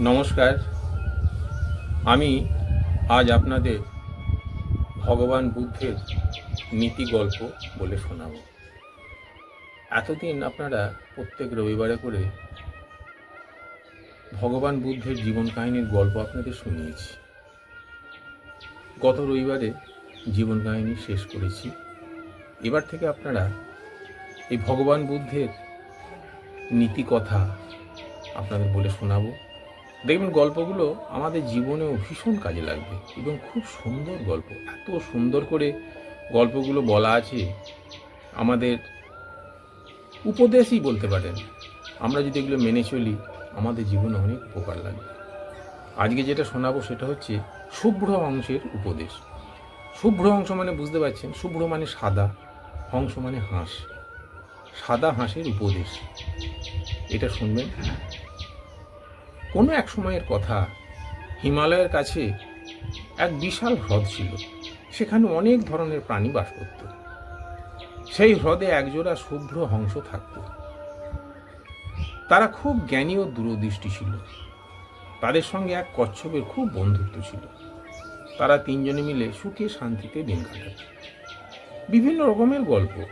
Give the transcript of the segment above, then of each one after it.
নমস্কার। আমি আজ আপনাদের ভগবান বুদ্ধের নীতি গল্প বলে শোনাব। এতদিন আপনারা প্রত্যেক রবিবারে করে ভগবান বুদ্ধের জীবন কাহিনীর গল্প আপনাদের শুনিয়েছি। গত রবিবারে জীবন কাহিনী শেষ করেছি। এবার থেকে আপনারা এই ভগবান বুদ্ধের নীতি কথা আপনাদের বলে শোনাবো। দেখবেন গল্পগুলো আমাদের জীবনেও ভীষণ কাজে লাগবে এবং খুব সুন্দর গল্প। এত সুন্দর করে গল্পগুলো বলা আছে, আমাদের উপদেশই বলতে পারেন। আমরা যদি এগুলো মেনে চলি, আমাদের জীবনে অনেক উপকার লাগবে। আজকে যেটা শোনাবো সেটা হচ্ছে শুভ্র অংশের উপদেশ। শুভ্র অংশ মানে বুঝতে পারছেন, শুভ্র মানে সাদা হংস মানে হাঁস। সাদা হাঁসের উপদেশ। এটা শুনবেন। কোনো এক সময়ের কথা হিমালয়ের কাছে এক বিশাল হ্রদ ছিল, সেখানে অনেক ধরনের প্রাণী বাস করত। সেই হ্রদে একজোড়া শুভ্র হংস থাকত। তারা খুব জ্ঞানী ও দূরদৃষ্টি ছিল। তাদের সঙ্গে এক কচ্ছপের খুব বন্ধুত্ব ছিল। তারা তিনজনে মিলে সুখে শান্তিতে দিন কাটাত। বিভিন্ন রকমের গল্প।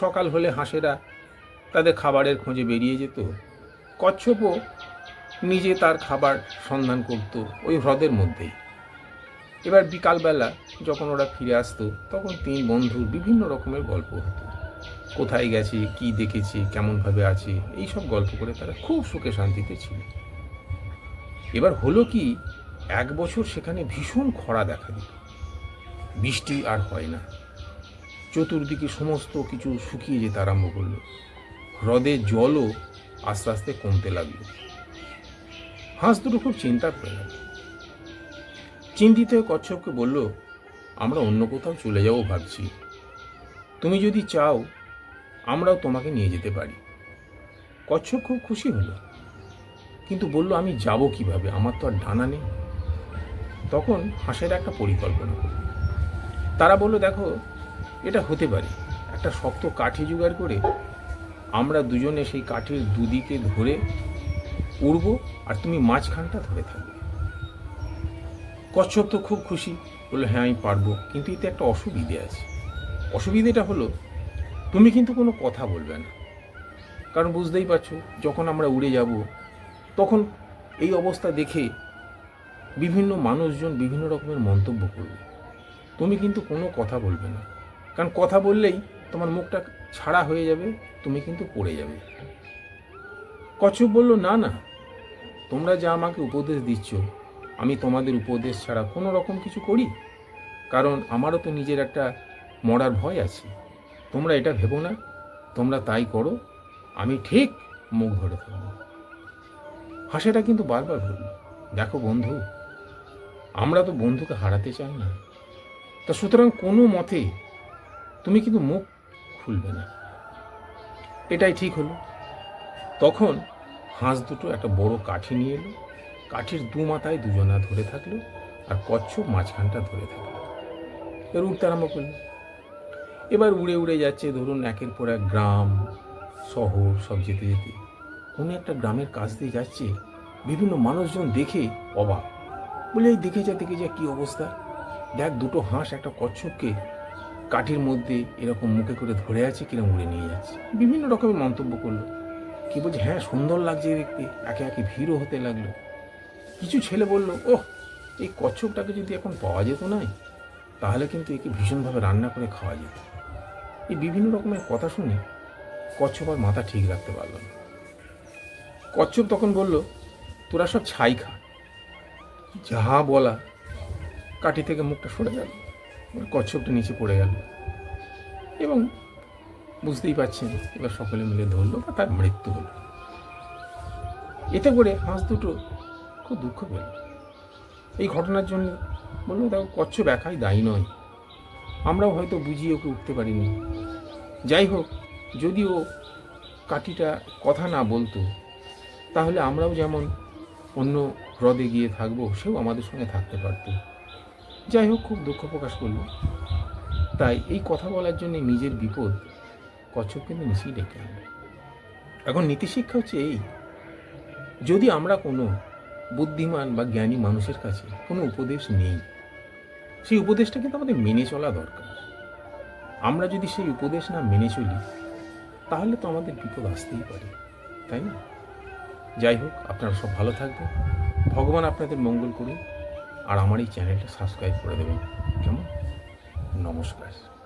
সকাল হলে হাঁসেরা তাদের খাবারের খোঁজে বেরিয়ে যেত। কচ্ছপও নিজে তার খাবার সন্ধান করত ওই হ্রদের মধ্যেই। এবার বিকালবেলা যখন ওরা ফিরে আসতো, তখন তিন বন্ধুর বিভিন্ন রকমের গল্প হতো। কোথায় গেছে, কি দেখেছে, কেমনভাবে আছে এই সব গল্প করে তারা খুব সুখে শান্তিতে ছিল। এবার হলো কি, এক বছর সেখানে ভীষণ খরা দেখা দিল। বৃষ্টি আর হয় না। চতুর্দিকে সমস্ত কিছু শুকিয়ে যেতে আরম্ভ করল। হ্রদের জলও আস্তে আস্তে কমতে লাগল। হাঁস দুটো খুব চিন্তা করে গেল চিন্তিত হয়ে কচ্ছপকে বলল, আমরা অন্য কোথাও চলে যাব ভাবছি। তুমি যদি চাও, আমরাও তোমাকে নিয়ে যেতে পারি। কচ্ছপ খুব খুশি হলো, কিন্তু বলল, আমি যাব কীভাবে? আমার তো আর ডানা নেই। তখন হাঁসের একটা পরিকল্পনা করল। তারা বলল, দেখো, এটা হতে পারে। একটা শক্ত কাঠি জোগাড় করে আমরা দুজনে সেই কাঠির দুদিকে ধরে উড়ব আর তুমি মাঝখানটা ধরে থাকবে। কচ্ছপ তো খুব খুশি, বলল হ্যাঁ আমি পারব। কিন্তু এতে একটা অসুবিধে আছে। অসুবিধেটা হলো, তুমি কিন্তু কোনো কথা বলবে না। কারণ বুঝতেই পারছ, যখন আমরা উড়ে যাব, তখন এই অবস্থা দেখে বিভিন্ন মানুষজন বিভিন্ন রকমের মন্তব্য করবে। তুমি কিন্তু কোনো কথা বলবে না। কারণ কথা বললেই তোমার মুখটা ছাড়া হয়ে যাবে, তুমি কিন্তু পড়ে যাবে। কচ্ছপ বলল, না না তোমরা যা আমাকে উপদেশ দিচ্ছ, আমি তোমাদের উপদেশ ছাড়া কোনো রকম কিছু করি? কারণ আমারও তো নিজের একটা মরার ভয় আছে। তোমরা এটা ভেবো না। তোমরা তাই করো। আমি ঠিক মুখ ধরে থাকব। হাসিটা কিন্তু বারবার বলল দেখো বন্ধু, আমরা তো বন্ধুকে হারাতে চাই না। তা সুতরাং কোনো মতে তুমি কিন্তু মুখ খুলবে না। এটাই ঠিক হলো। তখন হাঁস দুটো একটা বড় কাঠি নিয়ে এলো। কাঠির দু মাথায় দুজনা ধরে থাকল আর কচ্ছপ মাঝখানটা ধরে থাকল। এবার উঠতে আরম্ভ করল। এবার উড়ে উড়ে যাচ্ছে, ধরুন একের পর এক গ্রাম, শহর, সব যেতে যেতে। কোনো একটা গ্রামের কাছ দিয়ে যাচ্ছে, বিভিন্ন মানুষজন দেখে অবাক। বলে, এই দেখে যা দেখে যা, কী অবস্থা? দেখ, দুটো হাঁস একটা কচ্ছপকে কাঠির মধ্যে এরকম মুখে করে ধরে আছে, কিরম উড়ে নিয়ে যাচ্ছে। বিভিন্ন রকমের মন্তব্য করল। কি বলছে? হ্যাঁ সুন্দর লাগছে দেখতে। একে একে ভিড়ও হতে লাগল। কিছু ছেলে বলল, ওহ, এই কচ্ছপটাকে যদি এখন পাওয়া যেত না তাহলে কিন্তু একে ভীষণভাবে রান্না করে খাওয়া যেত। এই বিভিন্ন রকমের কথা শুনে কচ্ছপ আর মাথা ঠিক রাখতে পারল না। কচ্ছপ তখন বলল, তোরা সব ছাই খা। যাহা বলা, কাঠি থেকে মুখটা সরে গেল কচ্ছপটা নিচে পড়ে গেল। এবং বুঝতেই পারছেন, এবার সকলে মিলে ধরলো বা তার মৃত্যু হলো। এতে করে হাঁস দুটো খুব দুঃখ পেল। এই ঘটনার জন্য বলল, দেখো, কচ্ছপ একাই দায়ী নয়। আমরাও হয়তো বুঝিয়ে ওকে উঠতে পারিনি। যাই হোক, যদি ও কাঠিটা কথা না বলতো, তাহলে আমরাও যেমন অন্য হ্রদে গিয়ে থাকব, সেও আমাদের সঙ্গে থাকতে পারতো। যাই হোক, খুব দুঃখ প্রকাশ করল। তাই এই কথা বলার জন্য নিজের বিপদ কচ্ছপ কিন্তু নিচেই ডেকে আনবে। এখন নীতিশিক্ষা হচ্ছে এই, যদি আমরা কোনো বুদ্ধিমান বা জ্ঞানী মানুষের কাছে কোনো উপদেশ নেই, সেই উপদেশটা কিন্তু আমাদের মেনে চলা দরকার। আমরা যদি সেই উপদেশ না মেনে চলি, তাহলে তো আমাদের বিপদ আসতেই পারে, তাই না? যাই হোক, আপনারা সব ভালো থাকবেন। ভগবান আপনাদের মঙ্গল করুন আর আমার এই চ্যানেলটা সাবস্ক্রাইব করে দেবেন। কেমন? নমস্কার।